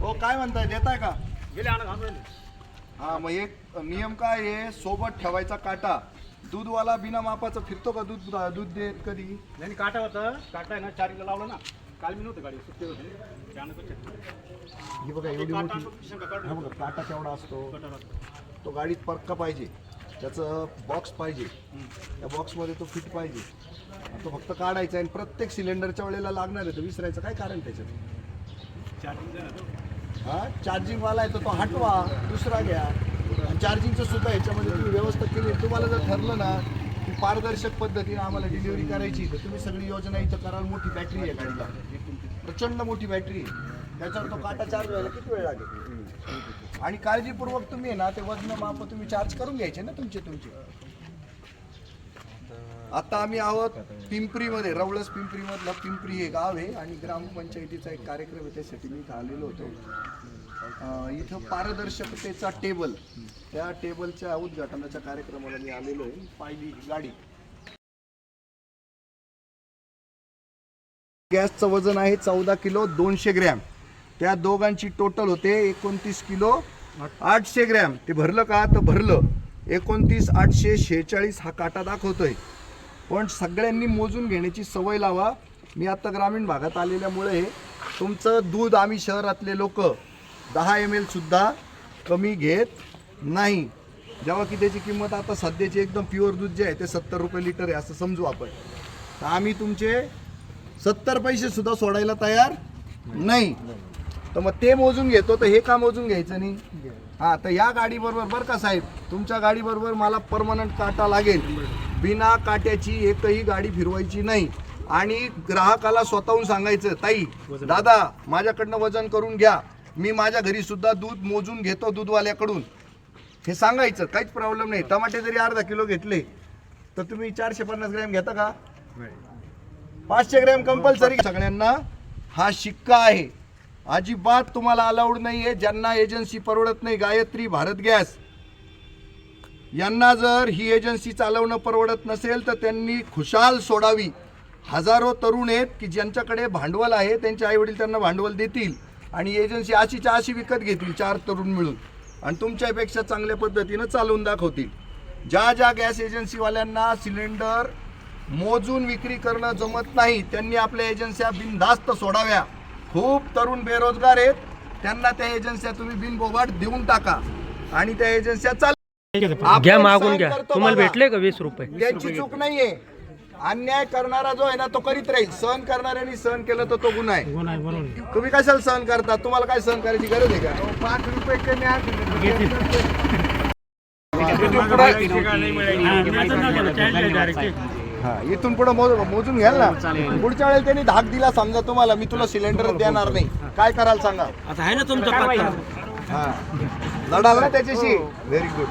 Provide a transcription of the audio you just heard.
हो काय म्हणताय देताय का? गेले आणा घालून हा मग एक नियम काय आहे? सोबत ठेवायचा काटा. दूधवाला बिना मापाचं फिरतो का दूध दूध देत कधी? नाही काटा होतं. काटा आहे ना चारीला लावलं ना. काल मी नव्हतं गाडी सुट्टी होती. ही बघा एवढी काटा मोठी हा बघा काटा केवढा असतो. तो गाडीत परका पाहिजे. त्याचं बॉक्स पाहिजे. त्या बॉक्समध्ये तो फिट पाहिजे. तो फक्त काढायचा आणि प्रत्येक सिलेंडरच्या वेळेला लागणार आहे तर विसरायचं काय कारण त्याच्यात? हा? चार्जिंगवाला आहे तर तो हटवा दुसरा घ्या. आणि चार्जिंगचं सुद्धा याच्यामध्ये तुम्ही व्यवस्था केली. तुम्हाला जर ठरलं ना की पारदर्शक पद्धतीने आम्हाला डिलिव्हरी करायची तर तुम्ही सगळी योजना इथं कराल. मोठी बॅटरी आहे गाडीला. प्रचंड मोठी बॅटरी आहे. त्याच्यावर तो काटा चार्ज व्हायला किती वेळ लागेल? आणि काळजीपूर्वक तुम्ही आहे ना ते वजन माप तुम्ही चार्ज करून घ्यायचे ना तुमचे तुमचे. आता आम्ही आहोत पिंपरीमध्ये रवळस पिंपरीमधलं पिंपरी हे गाव आहे आणि ग्रामपंचायतीचा एक कार्यक्रम आहे त्यासाठी मी इथं आलेलो होतो. इथं पारदर्शकतेचा टेबल त्या टेबलच्या उद्घाटनाच्या कार्यक्रमाला मी आलेलो आहे. पाहिली गाडी. गॅसचं वजन आहे चौदा किलो दोनशे ग्रॅम. त्या दोघांची टोटल होते एकोणतीस किलो आठशे ग्रॅम. ते भरलं का? तर भरलं. एकोणतीस आठशे शेहेचाळीस हा काटा दाखवतोय. पण सगळ्यांनी मोजून घेण्याची सवय लावा. मी आता ग्रामीण भागात आलेल्यामुळे तुमचं दूध आम्ही शहरातले लोक दहा एम एलसुद्धा कमी घेत नाही. जेव्हा की त्याची किंमत आता सध्याची एकदम प्युअर दूध जे आहे ते सत्तर रुपये लिटर आहे असं समजू आपण. तर आम्ही तुमचे सत्तर पैसेसुद्धा सोडायला तयार नाही. तर मग ते मोजून घेतो तर हे का मोजून घ्यायचं नाही? हा तर या गाडी बरोबर बरं का साहेब तुमच्या गाडी बरोबर मला परमनंट काटा लागेल. बिना काट्याची एकही गाडी फिरवायची नाही. आणि ग्राहकाला स्वतःहून सांगायचं ताई दादा माझ्याकडनं वजन करून घ्या. मी माझ्या घरी सुद्धा दूध मोजून घेतो दूधवाल्याकडून. हे सांगायचं काहीच प्रॉब्लेम नाही. टमाटे जरी अर्धा किलो घेतले तर तुम्ही चारशे पन्नास ग्रॅम घेता का? पाचशे ग्रॅम कंपल्सरी सगळ्यांना हा शिक्का आहे. अजिबात तुम्हाला अलाउड नाही आहे ज्यांना एजन्सी परवडत नाही गायत्री भारत गॅस. यांना जर ही एजन्सी चालवणं परवडत नसेल तर त्यांनी खुशाल सोडावी. हजारो तरुण आहेत की ज्यांच्याकडे भांडवल आहे त्यांचे आईवडील त्यांना भांडवल देतील आणि एजन्सी अशीच्या अशी विकत घेतील चार तरुण मिळून आणि तुमच्यापेक्षा चांगल्या पद्धतीनं चालवून दाखवतील. ज्या ज्या गॅस एजन्सीवाल्यांना सिलेंडर मोजून विक्री करणं जमत नाही त्यांनी आपल्या एजन्स्या बिनधास्त सोडाव्या. खूप तरुण बेरोजगार आहेत. त्यांना त्या एजन्स्या तुम्ही बिनबोबाट देऊन टाका. आणि त्या एजन्स्या चाल घ्या मागून घ्या. तुम्हाला. भेटले का वीस रुपये? त्यांची चूक नाहीये. अन्याय करणारा जो आहे ना तो करीत राहील. सहन करणाऱ्यांनी सहन केलं तर तो गुन्हा आहे. तुम्ही कशाला सहन करता? तुम्हाला काय सहन करायची गरज आहे का? पाच रुपये कमी हा इथून पुढे मोजून घ्याल ना. पुढच्या वेळेला त्यांनी धाक दिला समजा तुम्हाला मी तुला सिलेंडर देणार नाही. काय कराल सांगा? आता आहे ना तुमचा पत्ता. हा. लढाल ना त्याच्याशी. Very good